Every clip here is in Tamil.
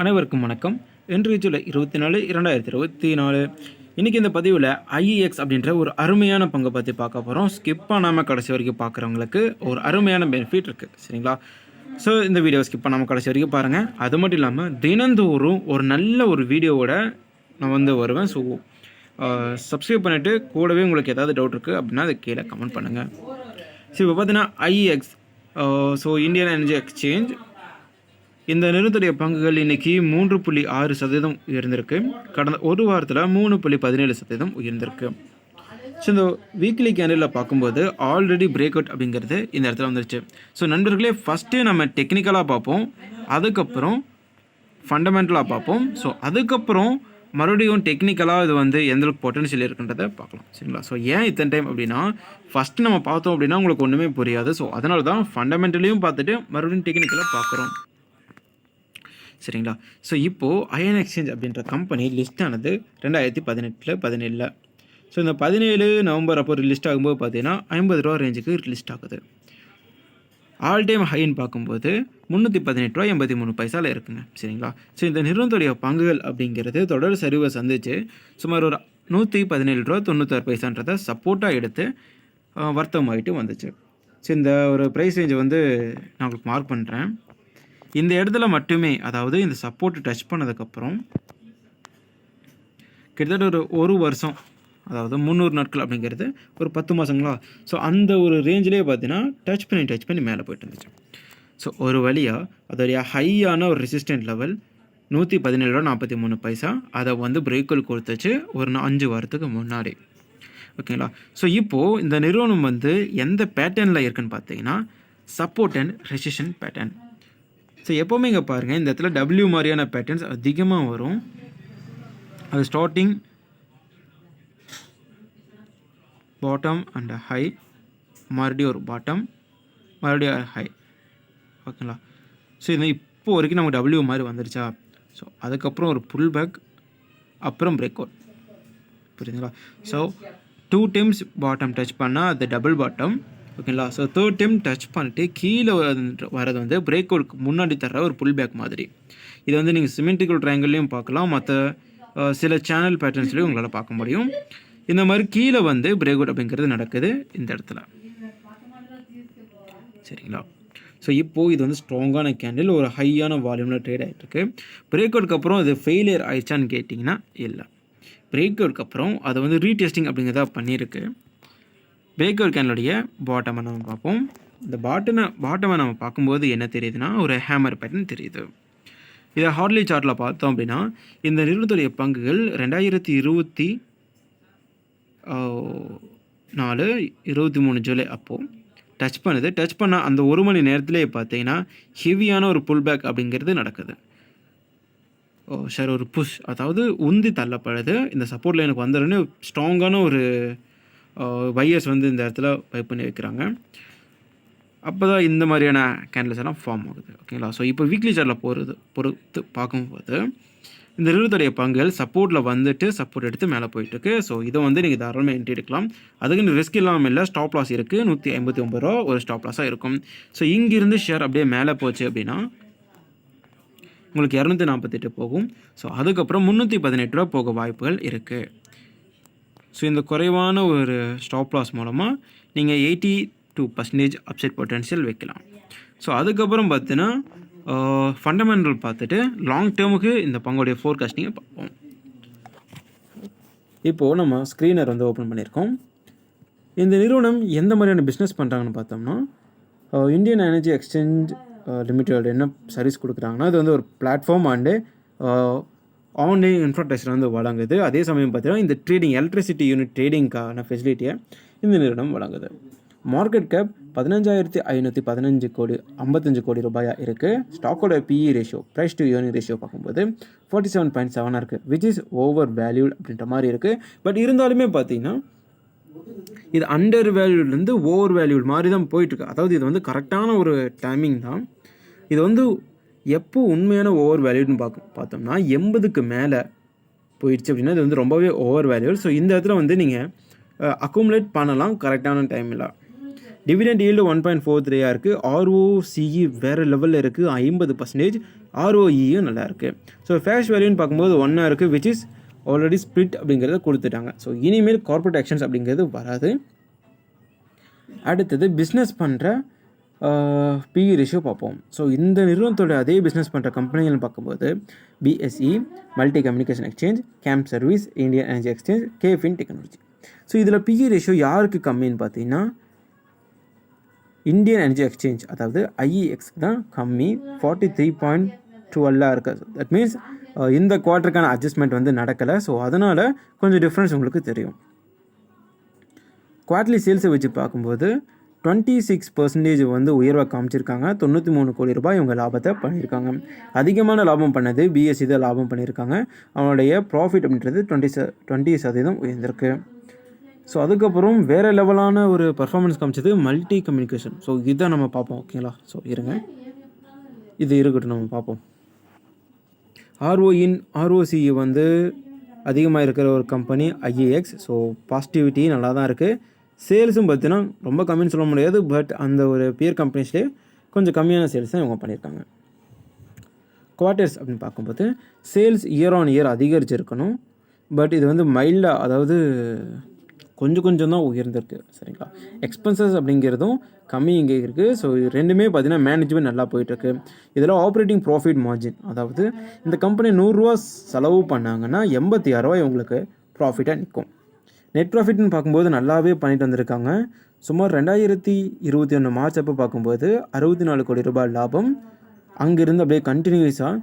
அனைவருக்கும் வணக்கம். இன்று ஜூலை இருபத்தி நாலு இரண்டாயிரத்தி இருபத்தி நாலு இன்றைக்கி இந்த பதிவில் ஐஇஎக்ஸ் அப்படின்ற ஒரு அருமையான பங்கை பற்றி பார்க்க போகிறோம் ஸ்கிப் பண்ணாமல் கடைசி வரைக்கும் பார்க்குறவங்களுக்கு ஒரு அருமையான பெனிஃபிட் இருக்குது சரிங்களா? ஸோ இந்த வீடியோ ஸ்கிப் பண்ணாமல் கடைசி வரைக்கும் பாருங்கள் அது மட்டும் இல்லாமல் தினந்தோறும் ஒரு நல்ல ஒரு வீடியோவோட நான் வந்து வருவேன். ஸோ சப்ஸ்கிரைப் பண்ணிவிட்டு கூடவே உங்களுக்கு ஏதாவது டவுட் இருக்குது அப்படின்னா அதை கீழே கமெண்ட் பண்ணுங்கள் ஸோ இப்போ பார்த்தீங்கன்னா IEX so Indian energy exchange இந்த நிறுவனத்துடைய பங்குகள் இன்னைக்கு மூன்று புள்ளி ஆறு சதவீதம் உயர்ந்திருக்கு. கடந்த ஒரு வாரத்தில் மூணு புள்ளி பதினேழு சதவீதம் உயர்ந்திருக்கு. ஸோ இந்த வீக்லி கேண்டலில் பார்க்கும்போது ஆல்ரெடி பிரேக் அவுட் அப்படிங்கிறது இந்த இடத்துல வந்துருச்சு. ஸோ நண்பர்களே ஃபஸ்ட்டு நம்ம டெக்னிக்கலாக பார்ப்போம். அதுக்கப்புறம் ஃபண்டமெண்டலாக பார்ப்போம். ஸோ அதுக்கப்புறம் மறுபடியும் டெக்னிக்கலாக இது வந்து எந்த அளவுக்கு பொட்டன்ஷியல் இருக்குன்றதை பார்க்கலாம். சரிங்களா? ஸோ ஏன் இத்தனை டைம் அப்படின்னா ஃபஸ்ட்டு நம்ம பார்த்தோம் அப்படின்னா உங்களுக்கு ஒன்றுமே புரியாது. ஸோ அதனால தான் ஃபண்டமெண்டலையும் பார்த்துட்டு மறுபடியும் டெக்னிக்கலாக பார்க்குறோம். சரிங்களா? ஸோ இப்போது அயன் எக்ஸ்சேஞ்ச் அப்படின்ற கம்பெனி லிஸ்ட் ஆனது ரெண்டாயிரத்தி பதினெட்டில் பதினேழில். ஸோ இந்த பதினேழு நவம்பர் அப்போ லிஸ்ட் ஆகும்போது பார்த்தீங்கன்னா ஐம்பது ரூபா ரேஞ்சுக்கு லிஸ்ட் ஆகுது. ஆல் டைம் ஹைன்னு பார்க்கும்போது முந்நூற்றி பதினெட்டு ரூபா எண்பத்தி மூணு பைசாவில் இருக்குங்க. சரிங்களா? ஸோ இந்த நிறுவனத்துடைய பங்குகள் அப்படிங்கிறது தொடர் சரிவை சந்திச்சு சுமார் ஒரு நூற்றி பதினேழு ரூபா தொண்ணூத்தாறு பைசான்றதை சப்போர்ட்டாக எடுத்து அஹ், வர்த்தகமாகிட்டு வந்துச்சு. ஸோ இந்த ஒரு ப்ரைஸ் ரேஞ்சை வந்து நான் உங்களுக்கு மார்க் பண்ணுறேன் இந்த இடத்துல மட்டுமே அதாவது இந்த சப்போர்ட் டச் பண்ணதுக்கப்புறம் கிட்டத்தட்ட ஒரு ஒரு வருஷம் அதாவது முந்நூறு நாட்கள் அப்படிங்கிறது ஒரு பத்து மாதங்களா ஸோ அந்த ஒரு ரேஞ்சிலே பார்த்தீங்கன்னா டச் பண்ணி டச் பண்ணி மேலே போயிட்டு இருந்துச்சு. ஸோ ஒரு வழியாக அதோடைய ஹையான ஒரு ரெசிஸ்டன்ட் லெவல் நூற்றி பதினேழு ரூபா நாற்பத்தி மூணு பைசா அதை வந்து பிரேக்கில் கொடுத்துச்சு ஒரு அஞ்சு வாரத்துக்கு முன்னாடி. ஓகேங்களா ஸோ இப்போது இந்த நிறுவனம் வந்து எந்த பேட்டர்னில் இருக்குன்னு பார்த்தீங்கன்னா support and resistance pattern so எப்போவுமே இங்கே பாருங்கள் இந்த இடத்துல டபிள்யூ மாதிரியான பேட்டர்ன்ஸ் அதிகமாக வரும். அது ஸ்டார்டிங் பாட்டம் அண்ட் ஹை மறுபடியும் ஒரு பாட்டம் மறுபடியும் ஹை ஓகேங்களா ஸோ இது இப்போ வரைக்கும் நமக்கு டபிள்யூ மாதிரி வந்துருச்சா? ஸோ அதுக்கப்புறம் ஒரு புல் பேக் அப்புறம் பிரேக் அவுட் புரியுதுங்களா? So two times bottom touch பண்ணால் அது டபுள் பாட்டம் ஓகேங்களா ஸோ தேர்ட் டைம் டச் பண்ணிட்டு கீழே வரது- வரது வந்து பிரேக் அவுட்க்கு முன்னாடி தர்ற ஒரு புல் பேக் மாதிரி. இது வந்து நீங்கள் சிமெண்டிக்கல் ட்ரையாங்கிள்லையும் பார்க்கலாம். மற்ற சில சேனல் பேட்டர்ன்ஸ்லையும் உங்களால் பார்க்க முடியும். இந்த மாதிரி கீழே வந்து பிரேக் அவுட் அப்படிங்கிறது நடக்குது இந்த இடத்துல. சரிங்களா? ஸோ இப்போது இது வந்து ஸ்ட்ராங்கான கேண்டில் ஒரு ஹையான வால்யூமில் ட்ரேட் ஆகிட்டுருக்கு பிரேக் அவுட்க்கு அப்புறம் இது ஃபெயிலியர் ஆயிடுச்சான்னு கேட்டிங்கன்னா இல்லை. பிரேக் அவுட்க்கு அப்புறம் அதை வந்து ரீடெஸ்டிங் அப்படிங்கிறதா பண்ணியிருக்கு. பேக்கர் கேனுடைய பாட்டமை நம்ம பார்ப்போம். இந்த பாட்டனை பாட்டமை நம்ம பார்க்கும்போது என்ன தெரியுதுன்னா ஒரு ஹேமர் பேட்டர்ன் தெரியுது. இதை ஹார்ட்லி சார்ட்டில் பார்த்தோம் அப்படின்னா இந்த நிறுவனத்துடைய பங்குகள் ரெண்டாயிரத்தி இருபத்தி நாலு இருபத்தி மூணு ஜூலை அப்போது டச் பண்ணுது. டச் பண்ண அந்த ஒரு மணி நேரத்திலே பார்த்தீங்கன்னா ஹெவியான ஒரு புல் பேக் அப்படிங்கிறது நடக்குது. ஓ சார் ஒரு புஷ் அதாவது உந்தி தள்ளப்படுது. இந்த சப்போர்ட் லைனுக்கு வந்துடுன்னு ஸ்ட்ராங்கான ஒரு வையர்ஸ் வந்து இந்த இடத்துல பைப் பண்ணி வைக்கிறாங்க. அப்போ தான் இந்த மாதிரியான கேண்டில்ஸ் எல்லாம் ஃபார்ம் ஆகுது. ஓகேங்களா ஸோ இப்போ வீக்லி சார்ட்டில் போகிறது பொறுத்து பார்க்கும்போது இந்த நிறுவனத்துடைய பங்குகள் சப்போர்ட்டில் வந்துட்டு சப்போர்ட் எடுத்து மேலே போயிட்டுருக்கு. ஸோ இதை வந்து நீங்கள் தாராளமாக என்ட்ரி எடுக்கலாம். அதுக்குன்னு ரிஸ்க் இல்லாமல் இல்லை ஸ்டாப் லாஸ் இருக்குது நூற்றி ஐம்பத்தி ஒம்பது ரூபா ஒரு ஸ்டாப் லாஸாக இருக்கும். ஸோ இங்கிருந்து ஷேர் அப்படியே மேலே போச்சு அப்படின்னா உங்களுக்கு இரநூத்தி நாற்பத்தெட்டு போகும். ஸோ அதுக்கப்புறம் முந்நூற்றி பதினெட்டு ரூபா போக வாய்ப்புகள் இருக்குது ஸோ இந்த குறைவான ஒரு ஸ்டாப் லாஸ் மூலமாக நீங்கள் eighty two percentage upside potential வைக்கலாம். ஸோ அதுக்கப்புறம் பார்த்தீங்கன்னா ஃபண்டமெண்டல் பார்த்துட்டு லாங் டேர்முக்கு இந்த பங்குடைய ஃபோர்காஸ்டிங்கை பார்ப்போம். இப்போது நம்ம ஸ்க்ரீனர் வந்து ஓப்பன் பண்ணியிருக்கோம். இந்த நிறுவனம் எந்த மாதிரியான பிஸ்னஸ் பண்ணுறாங்கன்னு பார்த்தோம்னா இந்தியன் எனர்ஜி எக்ஸ்சேஞ்ச் லிமிடெட் என்ன சர்வீஸ் கொடுக்குறாங்கன்னா இது வந்து ஒரு பிளாட்ஃபார்ம் அண்டு ஆன்லைன் இன்ஃப்ராஸ்ட்ரக்சர் வந்து வழங்குது. அதே சமயம் பார்த்தீங்கன்னா இந்த ட்ரேடிங் எலக்ட்ரிசிட்டி யூனிட் ட்ரேடிங்க்கான ஃபெசிலிட்டியை இந்த நிறுவனம் வழங்குது. மார்க்கெட் கேப் பதினஞ்சாயிரத்தி ஐநூற்றி பதினஞ்சு கோடி ஐம்பத்தஞ்சு கோடி ரூபாயாக இருக்குது ஸ்டாக்கோட பிஇ ரேஷியோ ப்ரைஸ் டு யூனிங் ரேஷியோ பார்க்கும்போது ஃபார்ட்டி செவன் பாயிண்ட் செவனாக இருக்குது விச் இஸ் ஓவர் வேல்யூட் அப்படின்ற மாதிரி இருக்குது பட் இருந்தாலுமே பார்த்தீங்கன்னா இது அண்டர் வேல்யூட்லேருந்து ஓவர் வேல்யூட் மாதிரி தான் போயிட்டுருக்கு அதாவது இது வந்து கரெக்டான ஒரு டைமிங் தான். இது வந்து எப்போ உண்மையான ஓவர் வேல்யூன்னு பார்க்கும் பார்த்தோம்னா எண்பதுக்கு மேலே போயிடுச்சு அப்படின்னா இது வந்து ரொம்பவே ஓவர் வேல்யூ ஸோ இந்த இடத்துல வந்து நீங்கள் அக்குமுலேட் பண்ணலாம் கரெக்டான டைமில் dividend yield one point four த்ரீயாக இருக்குது ஆர்ஓசிஇ வேறு லெவலில் இருக்குது ஐம்பது பர்சன்டேஜ் ஆர்ஓஇயும் நல்லா இருக்குது ஸோ ஃபேஷ் வேல்யூன்னு பார்க்கும்போது ஒன்னாக இருக்குது விச் இஸ் ஆல்ரெடி ஸ்ப்ளிட் அப்படிங்கிறத கொடுத்துட்டாங்க. ஸோ இனிமேல் கார்பரேட் ஆக்ஷன்ஸ் அப்படிங்கிறது வராது. அடுத்தது பிஸ்னஸ் பண்ணுற பிஇ ரேஷியோ பார்ப்போம். ஸோ இந்த நிறுவனத்தோட அதே பிஸ்னஸ் பண்ணுற கம்பெனிகள்னு பார்க்கும்போது BSE multi communication exchange camp service Indian energy exchange KFin technology so இதில் பிஇ ரேஷியோ யாருக்கு கம்மின்னு பார்த்தீங்கன்னா இந்தியன் எனர்ஜி எக்ஸ்சேஞ்ச் அதாவது ஐஇஎக்ஸ்க்கு தான் கம்மி. ஃபார்ட்டி த்ரீ பாயிண்ட் டுவெல்லாக இருக்குது தட் மீன்ஸ் இந்த குவார்ட்டருக்கான அட்ஜஸ்ட்மெண்ட் வந்து நடக்கலை. ஸோ அதனால் கொஞ்சம் டிஃப்ரென்ஸ் உங்களுக்கு தெரியும். குவார்ட்லி சேல்ஸை வச்சு பார்க்கும்போது டுவெண்ட்டி சிக்ஸ் பர்சன்டேஜ் வந்து உயர்வை காமிச்சிருக்காங்க. தொண்ணூற்றி மூணு கோடி ரூபாய் இவங்க லாபத்தை பண்ணியிருக்காங்க. அதிகமான லாபம் பண்ணது பிஎஸ்சி தான் லாபம் பண்ணியிருக்காங்க. அவனுடைய ப்ராஃபிட் அப்படின்றது டுவெண்ட்டி ச டுவெண்ட்டி சதவீதம் உயர்ந்திருக்கு. ஸோ அதுக்கப்புறம் வேறு லெவலான ஒரு பர்ஃபார்மன்ஸ் காமிச்சது மல்டி கம்யூனிகேஷன் ஸோ இதை நம்ம பார்ப்போம் ஓகேங்களா ஸோ இருங்க. இது இருக்கட்டும் நம்ம பார்ப்போம். ஆர்ஓஇன் ஆர்ஓசிஇ வந்து அதிகமாக இருக்கிற ஒரு கம்பெனி ஐஏஎக்ஸ் ஸோ பாசிட்டிவிட்டி நல்லா தான் இருக்குது சேல்ஸும் பார்த்தீங்கன்னா ரொம்ப கம்மின்னு சொல்ல முடியாது பட் அந்த ஒரு பியர் கம்பெனிஸ்லேயே கொஞ்சம் கம்மியான சேல்ஸ் தான் இவங்க பண்ணியிருக்காங்க. குவார்ட்டர்ஸ் அப்படின்னு பார்க்கும்போது சேல்ஸ் இயர் ஆன் இயர் அதிகரிச்சிருக்கணும் பட் இது வந்து மைல்டாக அதாவது கொஞ்சம் கொஞ்சம் தான் உயர்ந்திருக்கு சரிங்களா? எக்ஸ்பென்சஸ் அப்படிங்கிறதும் கம்மி இங்கே இருக்குது ஸோ இது ரெண்டுமே பார்த்திங்கன்னா மேனேஜ்மெண்ட் நல்லா போயிட்டுருக்கு. இதில் ஆப்ரேட்டிங் ப்ராஃபிட் மார்ஜின் அதாவது இந்த கம்பெனி நூறுரூவா செலவு பண்ணாங்கன்னா எண்பத்தி ஆறுரூவா இவங்களுக்கு ப்ராஃபிட்டாக நிற்கும் நெட் ப்ராஃபிட்னு பார்க்கும்போது நல்லாவே பண்ணிட்டு வந்திருக்காங்க. சுமார் ரெண்டாயிரத்தி இருபத்தி ஒன்று மார்ச் அப்போ பார்க்கும்போது அறுபத்தி நாலு கோடி ரூபாய் லாபம். அங்கேருந்து அப்படியே கண்டினியூஸாக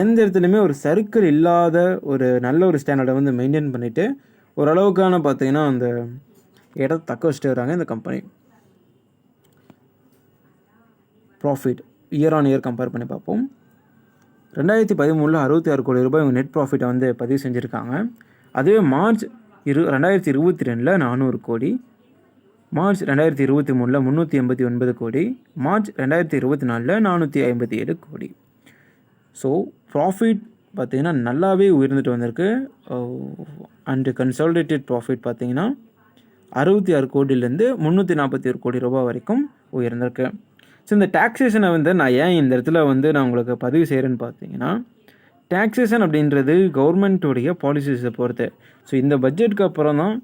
எந்த இடத்துலையுமே ஒரு சர்க்கிள் இல்லாத ஒரு நல்ல ஒரு ஸ்டாண்டர்டை வந்து மெயின்டைன் பண்ணிவிட்டு ஓரளவுக்கான பார்த்தீங்கன்னா அந்த இடத்த தக்க வச்சுட்டு வராங்க இந்த company profit year on year compare பண்ணி பார்ப்போம். ரெண்டாயிரத்தி பதிமூணில் அறுபத்தி ஆறு கோடி ரூபாய் இவங்க நெட் ப்ராஃபிட்டை வந்து பதிவு செஞ்சுருக்காங்க. அதுவே மார்ச் இரு ரெண்டாயிரத்தி இருபத்தி ரெண்டில் நானூறு கோடி மார்ச் ரெண்டாயிரத்தி இருபத்தி மூணில் முந்நூற்றி எண்பத்தி ஒன்பது கோடி மார்ச் ரெண்டாயிரத்தி இருபத்தி நாலில் நானூற்றி ஐம்பத்தி ஏழு கோடி. ஸோ ப்ராஃபிட் பார்த்திங்கன்னா நல்லாவே உயர்ந்துட்டு வந்திருக்கு. அண்டு கன்சாலிடேட்டட் ப்ராஃபிட் பார்த்திங்கன்னா அறுபத்தி ஆறு கோடியிலேருந்து முந்நூற்றி நாற்பத்தி ஒரு கோடி ரூபா வரைக்கும் உயர்ந்திருக்கு. ஸோ இந்த டேக்ஸேஷனை வந்து நான் ஏன் இந்த இடத்துல வந்து நான் உங்களுக்கு பதிவு செய்கிறேன்னு பார்த்தீங்கன்னா டேக்ஸேஷன் அப்படின்றது கவர்மெண்ட்டுடைய பாலிசிஸை பொறுத்து. ஸோ இந்த பட்ஜெட்டுக்கு அப்புறம் தான்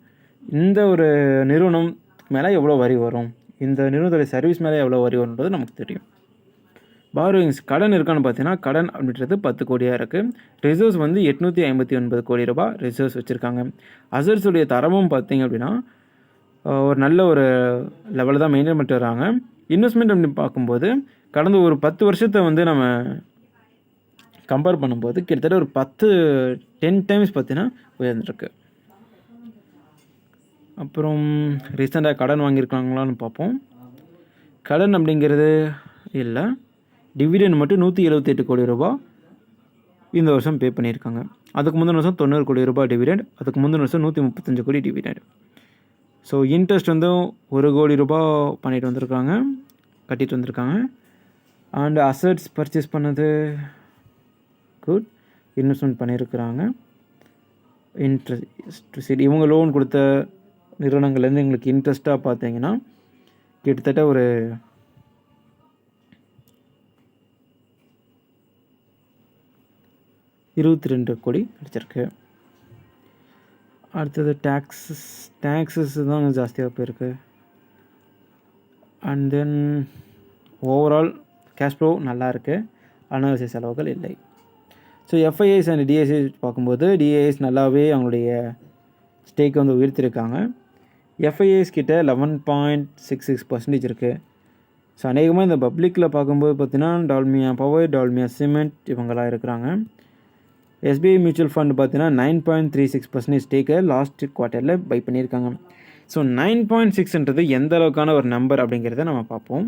இந்த ஒரு நிறுவனம் மேலே எவ்வளோ வரி வரும்? இந்த நிறுவனத்துடைய சர்வீஸ் மேலே எவ்வளோ வரி வரும்ன்றது நமக்கு தெரியும். பாரோயிங்ஸ் கடன் இருக்கான்னு பார்த்தீங்கன்னா கடன் அப்படின்றது பத்து கோடியாக இருக்குது ரிசர்வ்ஸ் வந்து எட்நூற்றி ஐம்பத்தி ஒன்பது கோடி ரூபா ரிசர்வ்ஸ் வச்சுருக்காங்க. அசர்ஸுடைய தரமும் பார்த்தீங்க அப்படின்னா ஒரு நல்ல ஒரு லெவலில் தான் மெயின்டைன் பண்ணிட்டு வராங்க. இன்வெஸ்ட்மெண்ட் அப்படின்னு பார்க்கும்போது கடந்த ஒரு பத்து வருஷத்தை வந்து நம்ம கம்பேர் பண்ணும்போது கிட்டத்தட்ட ஒரு பத்து டென் டைம்ஸ் பார்த்தீங்கன்னா உயர்ந்துருக்கு. அப்புறம் ரீசெண்டாக கடன் வாங்கியிருக்காங்களான்னு பார்ப்போம். கடன் அப்படிங்கிறது இல்லை. டிவிடெண்ட் மட்டும் நூற்றி எழுபத்தி எட்டு கோடி ரூபா இந்த வருஷம் பே பண்ணியிருக்காங்க. அதுக்கு முந்தின வருஷம் தொண்ணூறு கோடி ரூபாய் டிவிடெண்ட் அதுக்கு முந்தின வருஷம் நூற்றி முப்பத்தஞ்சு கோடி டிவிடெண்ட் ஸோ இன்ட்ரெஸ்ட் வந்து ஒரு கோடி ரூபாய் பண்ணிட்டு வந்திருக்காங்க கட்டிட்டு வந்திருக்காங்க. அண்ட் அசட்ஸ் பர்ச்சேஸ் பண்ணது குட் இன்வெஸ்ட்மெண்ட் பண்ணியிருக்கிறாங்க இன்ட்ரெஸ்ட் சரி இவங்க லோன் கொடுத்த நிறுவனங்கள்லேருந்து எங்களுக்கு இன்ட்ரெஸ்ட்டாக பார்த்தீங்கன்னா கிட்டத்தட்ட ஒரு இருபத்தி ரெண்டு கோடி கிடச்சிருக்கு. அடுத்தது டேக்ஸஸ் டேக்ஸஸ் தான் ஜாஸ்தியாக போயிருக்கு. And then overall cash flow நல்லா இருக்குது அனாவசிய செலவுகள் இல்லை. ஸோ எஃப்ஐஎஸ் அண்ட் டிஎஸ்ஐ பார்க்கும்போது டிஏஎஸ் நல்லாவே அவங்களுடைய ஸ்டேக் வந்து உயர்த்திருக்காங்க. எஃப்ஐஎஸ் கிட்ட eleven point six six percentage இருக்குது ஸோ அநேகமாக இந்த பப்ளிக்கில் பார்க்கும்போது பார்த்தீங்கன்னா டால்மியா பவர் டால்மியா சிமெண்ட் இவங்கெல்லாம் இருக்கிறாங்க. எஸ்பிஐ மியூச்சுவல் ஃபண்ட் பார்த்தீங்கன்னா nine point three six percentage ஸ்டேக்கை last குவார்ட்டரில் பை பண்ணியிருக்காங்க. ஸோ நைன் பாயிண்ட் சிக்ஸ்ன்றது எந்த அளவுக்கான ஒரு நம்பர் அப்படிங்கிறத நம்ம பார்ப்போம்.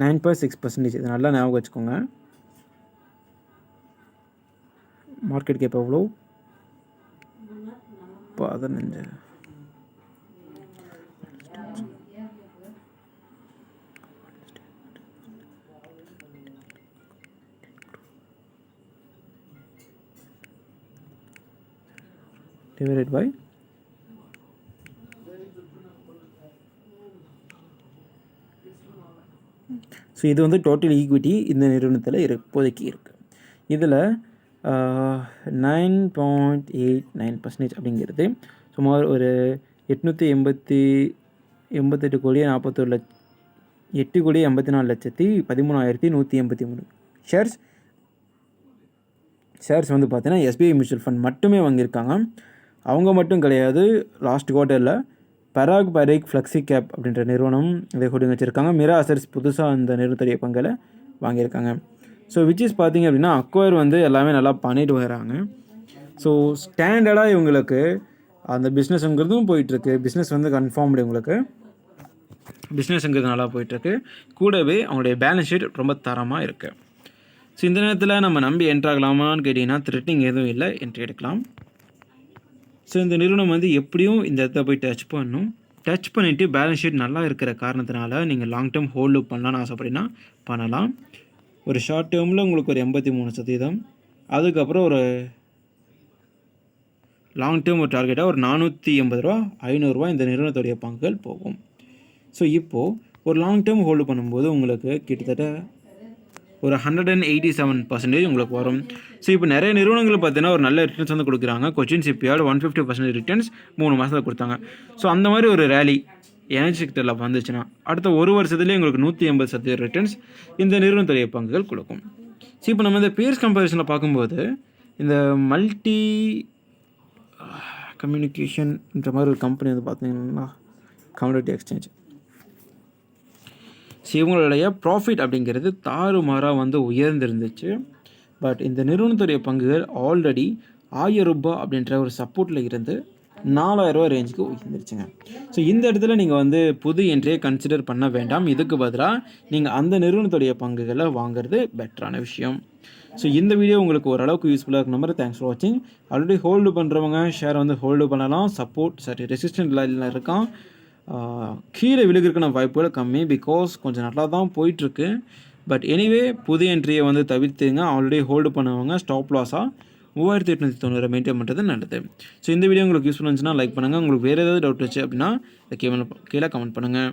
Nine point six percentage. இது நல்லா ஞாபகம் வச்சுக்கோங்க. மார்க்கெட் கேப் எவ்வளோ பதினஞ்சு. Divided by ஸோ இது வந்து டோட்டல் ஈக்விட்டி இந்த நிறுவனத்தில் இரு இப்போதைக்கு இருக்குது இதில் nine point eight nine percentage அப்படிங்கிறது. சுமார் ஒரு எட்நூற்றி எண்பத்தி எண்பத்தெட்டு கோடி நாற்பத்தொரு லட்ச எட்டு கோடி எண்பத்தி நாலு லட்சத்தி பதிமூணாயிரத்தி நூற்றி எண்பத்தி மூணு ஷேர்ஸ் ஷேர்ஸ் வந்து பார்த்தீங்கன்னா எஸ்பிஐ மியூச்சுவல் ஃபண்ட் மட்டுமே வாங்கியிருக்காங்க. அவங்க மட்டும் கிடையாது லாஸ்ட் குவார்ட்டரில் பராக் பரேக் ஃப்ளெக்ஸி கேப் அப்படின்ற நிறுவனம் இதை கொடுங்க வச்சுருக்காங்க. மிரா அசர்ஸ் புதுசாக அந்த நிறுவனத்துடைய பங்களை வாங்கியிருக்காங்க. ஸோ விச் இஸ் பார்த்தீங்க அப்படின்னா அக்வயர் வந்து எல்லாமே நல்லா பண்ணிட்டு வராங்க ஸோ ஸ்டாண்டர்டாக இவங்களுக்கு அந்த பிஸ்னஸ்ங்கிறதும் போயிட்டுருக்கு. பிஸ்னஸ் வந்து கன்ஃபார்ம்டு இவங்களுக்கு. பிஸ்னஸ்ங்கிறது நல்லா போயிட்டுருக்கு. கூடவே அவங்களுடைய பேலன்ஸ் ஷீட் ரொம்ப தரமாக இருக்குது ஸோ இந்த நேரத்தில் நம்ம நம்பி என்ட்ராகலாமான்னு கேட்டிங்கன்னா த்ரெட்டிங் எதுவும் இல்லை. என்ட்ரி எடுக்கலாம். ஸோ இந்த நிறுவனம் வந்து எப்படியும் இந்த இடத்த போய் டச் பண்ணும். டச் பண்ணிவிட்டு பேலன்ஸ் ஷீட் நல்லா இருக்கிற காரணத்தினால நீங்கள் லாங் டேர்ம் ஹோல்டு பண்ணலான்னு ஆசைப்படினா பண்ணலாம். ஒரு ஷார்ட் டேர்மில் உங்களுக்கு ஒரு எண்பத்தி மூணு சதவீதம். அதுக்கப்புறம் ஒரு லாங் டேர்ம் ஒரு டார்கெட்டாக ஒரு நானூற்றி எண்பது ரூபா ஐநூறுரூவா இந்த நிறுவனத்துடைய பங்குகள் போகும். ஸோ இப்போது ஒரு லாங் டேர்ம் ஹோல்டு பண்ணும்போது உங்களுக்கு கிட்டத்தட்ட ஒரு hundred and eighty seven percentage உங்களுக்கு வரும். ஸோ இப்போ நிறைய நிறுவனங்கள் பார்த்தீங்கன்னா ஒரு நல்ல ரிட்டர்ன்ஸ் வந்து கொடுக்குறாங்க. Cochin shipyard one fifty percentage returns மூணு மாதத்தில் கொடுத்தாங்க. ஸோ அந்த மாதிரி ஒரு ரேலி எனர்ஜி செக்டரில் வந்துச்சுன்னா அடுத்த ஒரு வருஷத்துலேயே உங்களுக்கு நூற்றி எண்பது சதவீத ரிட்டர்ன்ஸ் இந்த நிறுவனத்துடைய பங்குகள் கொடுக்கும். ஸோ இப்போ நம்ம இந்த பேர்ஸ் கம்பேரிசனில் பார்க்கும்போது இந்த மல்டி கம்யூனிகேஷன்ன்ற ah, மாதிரி ஒரு கம்பெனி வந்து பார்த்தீங்கன்னா கம்யூனிட்டி எக்ஸ்சேஞ்ச் ஸோ இவங்களுடைய ப்ராஃபிட் அப்படிங்கிறது தாறுமாறாக வந்து உயர்ந்திருந்துச்சு. பட் இந்த நிறுவனத்துடைய பங்குகள் ஆல்ரெடி ஆயிரம் ரூபாய் அப்படின்ற ஒரு சப்போர்ட்டில் இருந்து நாலாயிரரூவா ரேஞ்சுக்கு உயர்ந்துருச்சுங்க. ஸோ இந்த இடத்துல நீங்கள் வந்து புது என்ட்ரியை கன்சிடர் பண்ண வேண்டாம். இதுக்கு பதிலாக நீங்கள் அந்த நிறுவனத்துடைய பங்குகளை வாங்குறது பெட்டரான விஷயம். ஸோ இந்த வீடியோ உங்களுக்கு ஓரளவுக்கு யூஸ்ஃபுல்லாக இருக்கிற மாதிரி தேங்க்ஸ் ஃபார் வாட்சிங் ஆல்ரெடி ஹோல்டு பண்ணுறவங்க ஷேர் வந்து ஹோல்டு பண்ணலாம். சப்போர்ட் சாரி ரெசிஸ்டன்ட் லைனில் இருக்கான். கீழே விழுகிறதுக்கான வாய்ப்புகள் கம்மி பிகாஸ் கொஞ்சம் நல்லா தான் போயிட்டுருக்கு. பட் எனிவே புது என்ட்ரியை வந்து தவிர்த்துங்க. ஆல்ரெடி ஹோல்டு பண்ணவங்க ஸ்டாப் லாஸாக மூவாயிரத்தி எட்நூற்றி தொண்ணூறு மெயின்டைன் பண்ணுறது நல்லது. ஸோ இந்த வீடியோ உங்களுக்கு யூஸ்ஃபுல் இருந்துச்சுன்னா லைக் பண்ணுங்கள் உங்களுக்கு வேறு ஏதாவது டவுட் வச்சு அப்படின்னா கீழே கீழே கமெண்ட் பண்ணுங்கள்